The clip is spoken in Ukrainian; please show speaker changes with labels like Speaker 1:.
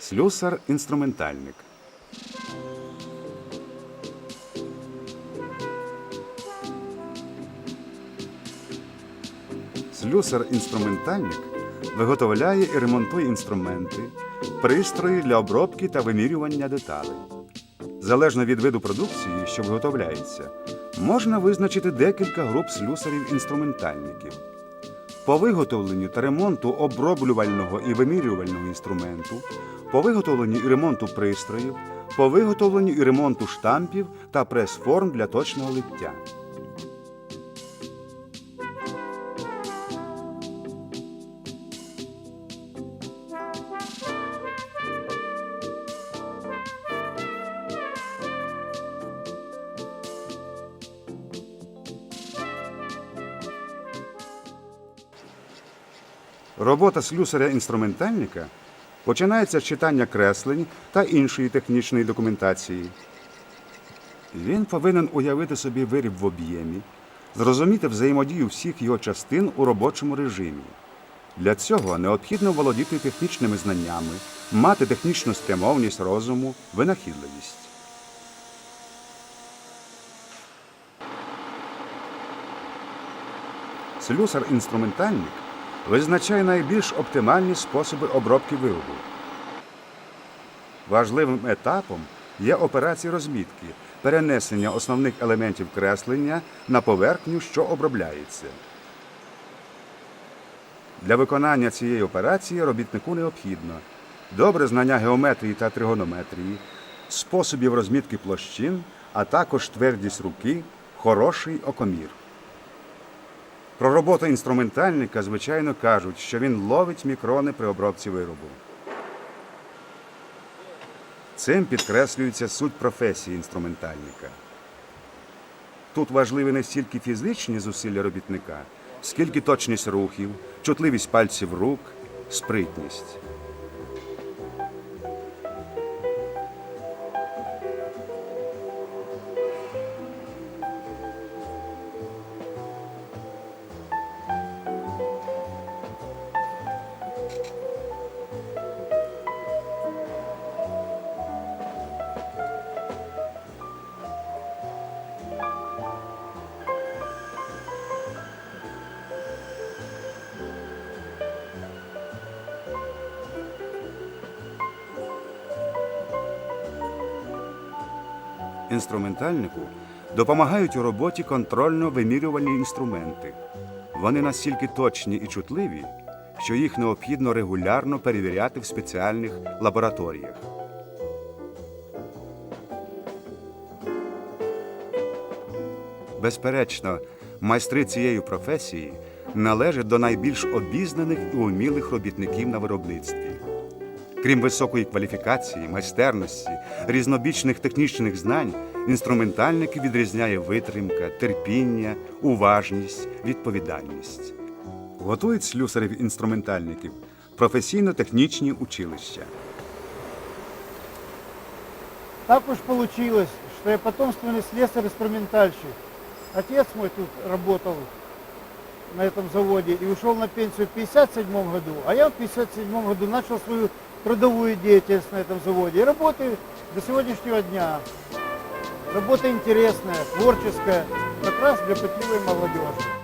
Speaker 1: Слюсар-інструментальник. Слюсар-інструментальник виготовляє і ремонтує інструменти, пристрої для обробки та вимірювання деталей. Залежно від виду продукції, що виготовляється, можна визначити декілька груп слюсарів-інструментальників. По виготовленню та ремонту оброблювального і вимірювального інструменту, по виготовленню і ремонту пристроїв, по виготовленню і ремонту штампів та прес-форм для точного лиття. Робота слюсаря-інструментальника починається з читання креслень та іншої технічної документації. Він повинен уявити собі виріб в об'ємі, зрозуміти взаємодію всіх його частин у робочому режимі. Для цього необхідно володіти технічними знаннями, мати технічну спрямованість розуму, винахідливість. Слюсар-інструментальник визначає найбільш оптимальні способи обробки виробу. Важливим етапом є операція розмітки, перенесення основних елементів креслення на поверхню, що обробляється. Для виконання цієї операції робітнику необхідно добре знання геометрії та тригонометрії, способів розмітки площин, а також твердість руки, хороший окомір. Про роботу інструментальника, звичайно, кажуть, що він ловить мікрони при обробці виробу. Цим підкреслюється суть професії інструментальника. Тут важливі не стільки фізичні зусилля робітника, скільки точність рухів, чутливість пальців рук, спритність. Інструментальнику допомагають у роботі контрольно-вимірювальні інструменти. Вони настільки точні і чутливі, що їх необхідно регулярно перевіряти в спеціальних лабораторіях. Безперечно, майстри цієї професії належать до найбільш обізнаних і умілих робітників на виробництві. Крім високої кваліфікації, майстерності, різнобічних технічних знань, інструментальники відрізняє витримка, терпіння, уважність, відповідальність. Готують слюсарів інструментальників професійно-технічні училища.
Speaker 2: Так уж получилось, что я потомственный слесарь-инструментальщик. Отец мой тут работал на этом заводе и ушел на пенсию в 57 году, а я в 57 году начал свою трудовую деятельность на этом заводе. И работаю до сегодняшнего дня. Работа интересная, творческая, как раз для пытливой молодежи.